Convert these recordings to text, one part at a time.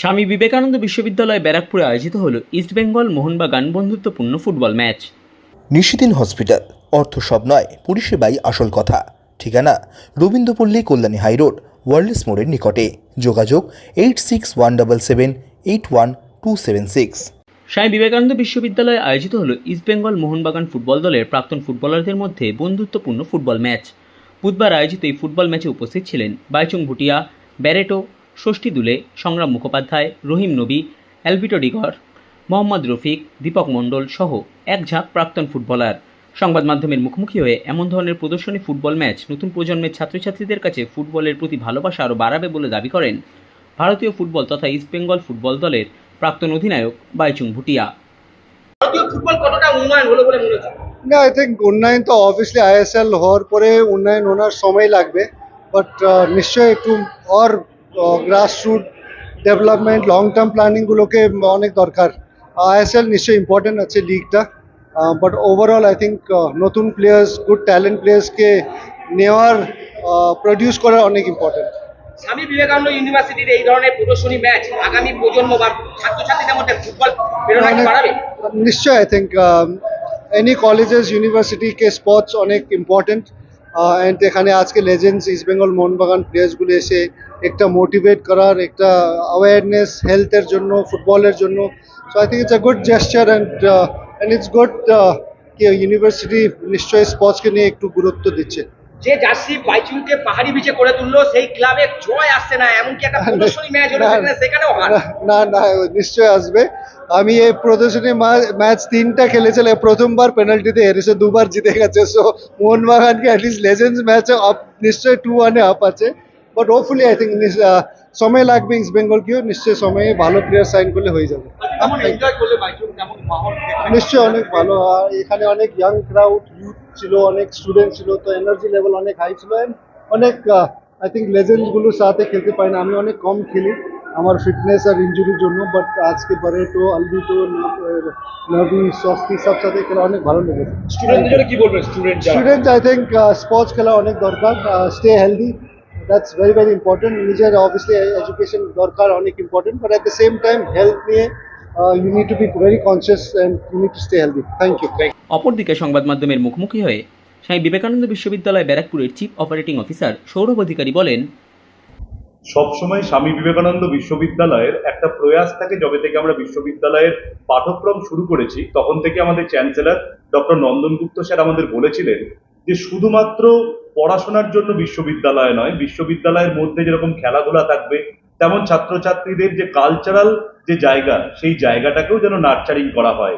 স্বামী বিবেকানন্দ বিশ্ববিদ্যালয় ব্যারাকপুরে আয়োজিত হল ইস্টবেঙ্গল মোহনবাগান বন্ধুত্বপূর্ণ ফুটবল ম্যাচ। নিশিদিন হসপিটাল। অর্থ সব নয় পরিষেবাই আসল কথা। ঠিকানা রবীন্দ্রপল্লী কল্যাণী হাইরোড ওয়ার্ল্ডস মোড়ের নিকটে। যোগাযোগ eight six one double seven eight one two seven six. Swami Vivekananda বিশ্ববিদ্যালয়ে আয়োজিত হল ইস্টবেঙ্গল মোহনবাগান ফুটবল দলের প্রাক্তন ফুটবলারদের মধ্যে বন্ধুত্বপূর্ণ ফুটবল ম্যাচ। বুধবার আয়োজিত এই ফুটবল ম্যাচে উপস্থিত ছিলেন বাইচুং ভুটিয়া ব্যারেটো ষষ্ঠী দুলে সংগ্রাম মুখোপাধ্যায় রহিম নবী অ্যালভিটো ডিগর মোহাম্মদ রফিক দীপক মণ্ডল সহ এক ঝাঁক প্রাক্তন ফুটবলার। সংবাদ মাধ্যমের মুখোমুখি হয়ে এমন ধরনের প্রদর্শনী ফুটবল ম্যাচ নতুন প্রজন্মের ছাত্রছাত্রীদের কাছে ফুটবলের প্রতি ভালোবাসা আরও বাড়াবে বলে দাবি করেন ভারতীয় ফুটবল তথা ইস্টবেঙ্গল ফুটবল দলের প্রাক্তন অধিনায়ক বাইচুং ভুটিয়া। ভারতীয় ফুটবল কতটা উন্নয়ন হলো বলে মনে হচ্ছে? না আই থিঙ্ক উন্নয়ন তো অবভিয়াসলি আইএসএল হওয়ার পরে উন্নয়ন ওনার সময় লাগবে বাট নিশ্চয়ই একটু আর গ্রাসরুট ডেভেলপমেন্ট লং টার্ম প্ল্যানিংগুলোকে অনেক দরকার। আইএসএল নিশ্চয়ই ইম্পর্টেন্ট আছে লিগটা বাট ওভারঅল আই থিঙ্ক নতুন প্লেয়ার্স গুড ট্যালেন্ট প্লেয়ার্সকে নেওয়ার প্রডিউস করা অনেক ইম্পর্টেন্ট স্বামী বিবেকানন্দ ইউনিভার্সিটির এই ধরনের প্রদর্শনী ম্যাচ আগামী প্রজন্ম বা ছাত্রছাত্রীদের মধ্যে ফুটবল বাড়াবে? নিশ্চয় আই থিঙ্ক এনি কলেজেস ইউনিভার্সিটিকে স্পোর্টস অনেক ইম্পর্টেন্ট অ্যান্ড এখানে আজকে লেজেন্ডস ইস্ট বেঙ্গল মোহনবাগান প্লেয়ার্সগুলো এসে একটা মোটিভেট করার, একটা অ্যাওয়ারনেস হেলথের জন্য ফুটবলের জন্য। So I think it's a good gesture and and it's good কি ইউনিভার্সিটি নিশ্চয়ই স্পোর্টসকে নিয়ে একটু গুরুত্ব দিচ্ছে। যে জার্সি বাইচুংকে পাহাড়ি বিচে করে তুললো সেই ক্লাবে জয় আসছে না এমনকি একটা প্রদর্শনী ম্যাচ হলো সেখানে সেখানেও হার। না না নিশ্চয় আসবে। আমি এই প্রদর্শনী ম্যাচ তিনটা খেলেছিলাম প্রথমবার পেনাল্টিতে হেরেছে দুবার জিতে গেছে। সো মোহনবাগানকে অ্যাটলিস্ট লেজেন্ডস ম্যাচে আপ নিশ্চয়ই টু ওয়ানে আপ আছে। বাট হোপফুলি আই থিঙ্ক সময় লাগবে ইস্ট বেঙ্গলকেও নিশ্চয়ই সময়ে ভালো প্লেয়ার সাইন করলে হয়ে যাবে। নিশ্চয়ই অনেক ভালো। আর এখানে অনেক ইয়াং ক্রাউড ইউথ ছিল অনেক স্টুডেন্ট ছিল তো এনার্জি লেভেল অনেক হাই ছিল and অনেক আই থিঙ্ক লেজেন্ডসগুলোর সাথে খেলতে পারি না। আমি অনেক কম খেলি আমার ফিটনেস আর ইনজুরির জন্য বাট আজকে বারেটো আলবিটো নবি সস্তি সব সাথে খেলা অনেক ভালো লেগেছে। স্টুডেন্টদের জন্য কি বলবেন? Student student I think sports খেলা অনেক দরকার stay healthy that's very very important নিজের অবভিয়াসলি এডুকেশন দরকার অনেক important but at the same time health নিয়ে you need to be very conscious and you need to stay healthy thank you অপরদিকে সংবাদ মাধ্যমের মুখোমুখি হয়ে স্বামী বিবেকানন্দ বিশ্ববিদ্যালয় ব্যারাকপুরের chief operating officer Sourav Adhikari বলেন সবসময় স্বামী বিবেকানন্দ বিশ্ববিদ্যালয়ের একটা প্রয়াস থাকে যবে থেকে আমরা বিশ্ববিদ্যালয়ের পাঠক্রম শুরু করেছি তখন থেকে আমাদের chancellor doctor Nandan Gupta sir আমাদের বলেছিলেন যে শুধুমাত্র পড়াশোনার জন্য বিশ্ববিদ্যালয় নয় বিশ্ববিদ্যালয়ের মধ্যে যেরকম খেলাধুলা থাকবে তেমন ছাত্রছাত্রীদের যে কালচারাল যে জায়গা, সেই জায়গাটাকেও যেন নার্চারিং করা হয়।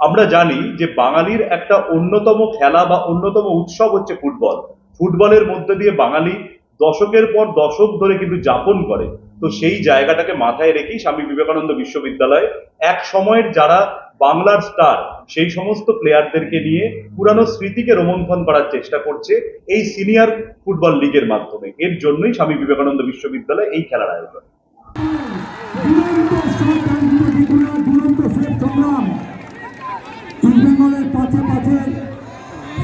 আমরা জানি যে বাঙালির একটা অন্যতম খেলা বা অন্যতম উৎসব হচ্ছে ফুটবল। ফুটবলের মধ্যে দিয়ে বাঙালি দশকের পর দশক ধরে কিন্তু যাপন করে। তো সেই জায়গাটাকে মাথায় রেখেই স্বামী বিবেকানন্দ বিশ্ববিদ্যালয় এক সময়ের যারা বাংলার স্টার, সেই সমস্ত প্লেয়ারদেরকে নিয়ে পুরানো স্মৃতিকে রোমন্থন করার চেষ্টা করছে এই সিনিয়র ফুটবল লিগের মাধ্যমে। এর জন্যই স্বামী বিবেকানন্দ বিশ্ববিদ্যালয় এই খেলার আয়োজন।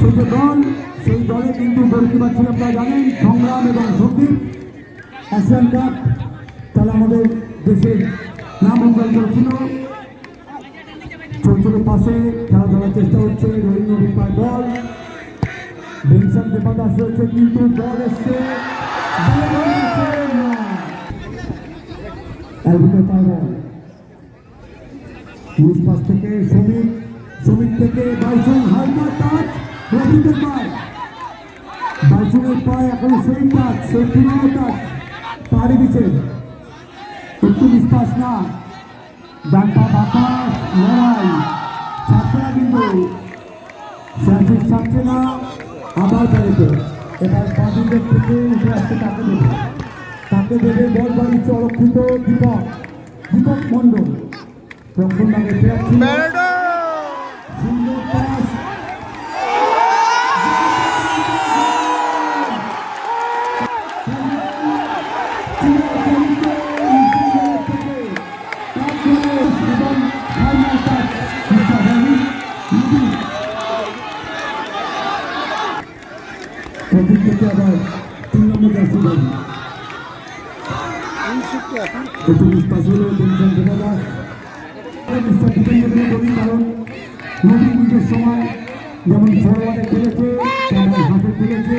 সেই সেই দলে কিন্তু গোলকিপার ছিল, আপনারা জানেন, সংগ্রাম এবং সন্দীপ এশিয়ান কাপ তারা আমাদের দেশের নাম অঙ্কন করেছিল। ছোট পাশে খেলা ধরার চেষ্টা হচ্ছে রবীন্দ্র বিপার দল। ভিনসেন্ট দেবাদাস রয়েছে কিন্তু দল এসছে। থেকে শ্রমিক শ্রমিক থেকে বাইচুং, হালকা টাচ রবীন্দ্র পায়। বাইচুংয়ের পায় এখন সেই টাচ সেই পুরনো টাচ পাড়ি দিচ্ছে। একটু বিশ্বাস না ডান পা বাতাস লড়াই ছাড়ছে না কিন্তু স্যান্সিস ছাড়ছে না আবার বাড়িতে এবার বাদুদের থেকে উঠে আসছে তাকে দেবে। তাকে দেবে বল বাড়িতে অরক্ষিত দীপক। দীপক মণ্ডল। প্রথম ভাগে প্লেয়ার ছিল সুন্দর প্রথম থেকে আবার তিন নম্বর জার্সি বাড়ি চতুর্থ পাশে হলো টেনশন থেকে দাস মিস্টার দীপেন্দ্র বলি কারণ সময় যেমন ফরওয়ার্ডে খেলেছে তেমন হাতে খেলেছে